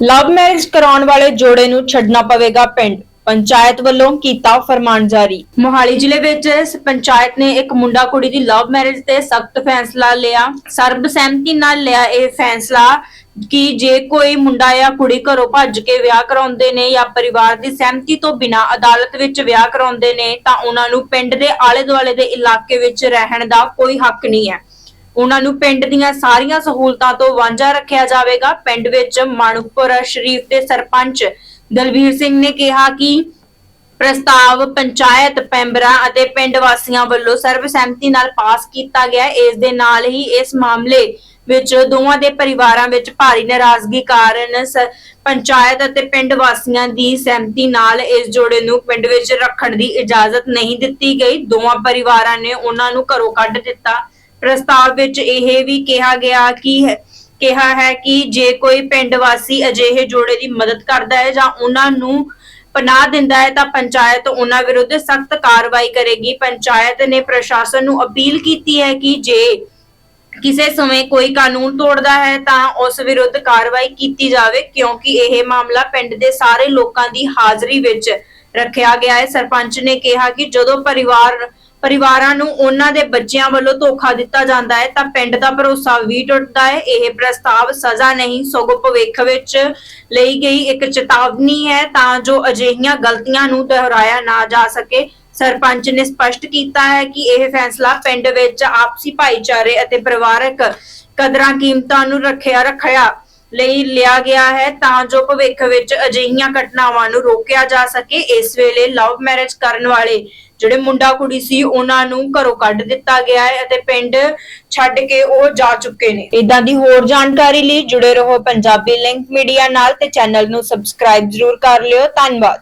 Love marriage ਕਰਾਉਣ ਵਾਲੇ ਜੋੜੇ ਨੂੰ ਛੱਡਣਾ ਪਵੇਗਾ ਪਿੰਡ। ਪੰਚਾਇਤ ਵੱਲੋਂ ਕੀਤਾ ਫਰਮਾਨ ਜਾਰੀ। ਮੋਹਾਲੀ ਜ਼ਿਲ੍ਹੇ ਵਿੱਚ ਇਸ ਪੰਚਾਇਤ ਨੇ ਇੱਕ ਮੁੰਡਾ ਕੁੜੀ ਦੀ ਲਵ ਮੈਰਿਜ ਤੇ ਸਖਤ ਫੈਸਲਾ ਲਿਆ। ਸਰਬ ਸਹਿਮਤੀ ਨਾਲ ਲਿਆ ਇਹ ਫੈਸਲਾ ਕਿ ਜੇ ਕੋਈ ਮੁੰਡਾ ਜਾਂ ਕੁੜੀ ਘਰੋਂ ਭੱਜ ਕੇ ਵਿਆਹ ਕਰਾਉਂਦੇ ਨੇ ਜਾਂ ਪਰਿਵਾਰ ਦੀ ਸਹਿਮਤੀ ਤੋਂ ਬਿਨਾਂ ਅਦਾਲਤ ਵਿੱਚ ਵਿਆਹ ਕਰਾਉਂਦੇ ਨੇ, ਤਾਂ ਉਹਨਾਂ ਨੂੰ ਪਿੰਡ ਦੇ ਆਲੇ ਦੁਆਲੇ ਦੇ ਇਲਾਕੇ ਵਿੱਚ ਰਹਿਣ ਦਾ ਕੋਈ ਹੱਕ ਨਹੀਂ ਹੈ। ਉਹਨਾਂ ਨੂੰ ਪਿੰਡ ਦੀਆਂ ਸਾਰੀਆਂ ਸਹੂਲਤਾਂ ਤੋਂ ਵਾਂਝਾ ਰੱਖਿਆ ਜਾਵੇਗਾ। ਪਿੰਡ ਵਿੱਚ ਮਾਣੂਕਪੁਰ ਸ਼ਰੀਫ ਦੇ ਸਰਪੰਚ ਦਲਵੀਰ ਸਿੰਘ ਨੇ ਕਿਹਾ ਕਿ ਪ੍ਰਸਤਾਵ ਪੰਚਾਇਤ ਮੈਂਬਰਾਂ ਅਤੇ ਪਿੰਡ ਵਾਸੀਆਂ ਵੱਲੋਂ ਸਰਬਸੰਮਤੀ ਨਾਲ ਪਾਸ ਕੀਤਾ ਗਿਆ। ਇਸ ਦੇ ਨਾਲ ਹੀ ਇਸ ਮਾਮਲੇ ਵਿੱਚ ਦੋਵਾਂ ਦੇ ਪਰਿਵਾਰਾਂ ਵਿੱਚ ਭਾਰੀ ਨਾਰਾਜ਼ਗੀ ਕਾਰਨ ਪੰਚਾਇਤ ਅਤੇ ਪਿੰਡ ਵਾਸੀਆਂ ਦੀ ਸਹਿਮਤੀ ਨਾਲ ਇਸ ਜੋੜੇ ਨੂੰ ਪਿੰਡ ਵਿੱਚ ਰੱਖਣ ਦੀ ਇਜਾਜ਼ਤ ਨਹੀਂ ਦਿੱਤੀ ਗਈ। ਦੋਵਾਂ ਪਰਿਵਾਰਾਂ ਨੇ ਉਹਨਾਂ ਨੂੰ ਘਰੋਂ ਕੱਢ ਦਿੱਤਾ। ਪ੍ਰਸਤਾਵ ਵਿੱਚ ਇਹ ਵੀ ਕਿਹਾ ਗਿਆ ਕਿ ਹੈ- ਕਿਹਾ ਹੈ ਕਿ ਜੇ ਕੋਈ ਪਿੰਡ ਵਾਸੀ ਅਜਿਹੇ ਜੋੜੇ ਦੀ ਮਦਦ ਕਰਦਾ ਹੈ ਜਾਂ ਉਹਨਾਂ ਨੂੰ ਪਨਾਹ ਦਿੰਦਾ ਹੈ ਤਾਂ ਪੰਚਾਇਤ ਉਹਨਾਂ ਵਿਰੁੱਧ ਸਖਤ ਕਾਰਵਾਈ ਕਰੇਗੀ। ਪੰਚਾਇਤ ਨੇ ਪ੍ਰਸ਼ਾਸਨ ਨੂੰ ਅਪੀਲ ਕੀਤੀ ਹੈ ਕਿ ਜੇ ਕਿਸੇ ਸਮੇਂ ਕੋਈ ਕਾਨੂੰਨ ਤੋੜਦਾ ਹੈ ਤਾਂ ਉਸ ਵਿਰੁੱਧ ਕਾਰਵਾਈ ਕੀਤੀ ਜਾਵੇ, ਕਿਉਂਕਿ ਇਹ ਮਾਮਲਾ ਪਿੰਡ ਦੇ ਸਾਰੇ ਲੋਕਾਂ ਦੀ ਹਾਜ਼ਰੀ ਵਿੱਚ ਰੱਖਿਆ ਗਿਆ ਹੈ। ਸਰਪੰਚ ਨੇ ਕਿਹਾ ਕਿ ਜਦੋਂ ਪਰਿਵਾਰ ਪਰਿਵਾਰਾਂ ਨੂੰ ਉਹਨਾਂ ਦੇ ਬੱਚਿਆਂ ਵੱਲੋਂ ਧੋਖਾ ਦਿੱਤਾ ਜਾਂਦਾ ਹੈ, ਤਾਂ ਪਿੰਡ ਦਾ ਭਰੋਸਾ ਵੀ ਟੁੱਟਦਾ ਹੈ। ਇਹ ਪ੍ਰਸਤਾਵ ਸਜ਼ਾ ਨਹੀਂ, ਸਗੋਂ ਭਵਿੱਖ ਵਿੱਚ ਲਈ ਗਈ ਇੱਕ ਚੇਤਾਵਨੀ ਹੈ, ਤਾਂ ਜੋ ਅਜਿਹੀਆਂ ਗਲਤੀਆਂ ਨੂੰ ਦੁਹਰਾਇਆ ਨਾ ਜਾ ਸਕੇ। ਸਰਪੰਚ ਨੇ ਸਪਸ਼ਟ ਕੀਤਾ ਹੈ ਕਿ ਇਹ ਫੈਸਲਾ ਪਿੰਡ ਵਿੱਚ ਆਪਸੀ ਭਾਈਚਾਰੇ ਅਤੇ ਪਰਿਵਾਰਕ ਕਦਰਾਂ ਕੀਮਤਾਂ ਨੂੰ ਰੱਖਿਆ ਰੱਖਿਆ ਲਈ ਲਿਆ ਗਿਆ ਹੈ ਤਾਂ ਜੋ ਭਵਿੱਖ ਵਿੱਚ ਅਜਿਹੀਆਂ ਘਟਨਾਵਾਂ ਨੂੰ ਰੋਕਿਆ ਜਾ ਸਕੇ। ਇਸ ਵੇਲੇ ਲਵ ਮੈਰਿਜ ਕਰਨ ਵਾਲੇ ਜਿਹੜੇ ਮੁੰਡਾ ਕੁੜੀ ਸੀ, ਉਹਨਾਂ ਨੂੰ ਘਰੋਂ ਕੱਢ ਦਿੱਤਾ ਗਿਆ ਹੈ ਅਤੇ ਪਿੰਡ ਛੱਡ ਕੇ ਉਹ ਜਾ ਚੁੱਕੇ ਨੇ। ਇਦਾਂ ਦੀ ਹੋਰ ਜਾਣਕਾਰੀ ਲਈ ਜੁੜੇ ਰਹੋ ਪੰਜਾਬੀ ਲਿੰਕ ਮੀਡੀਆ ਨਾਲ ਤੇ ਚੈਨਲ ਨੂੰ ਸਬਸਕ੍ਰਾਈਬ ਜ਼ਰੂਰ ਕਰ ਲਿਓ। ਧੰਨਵਾਦ।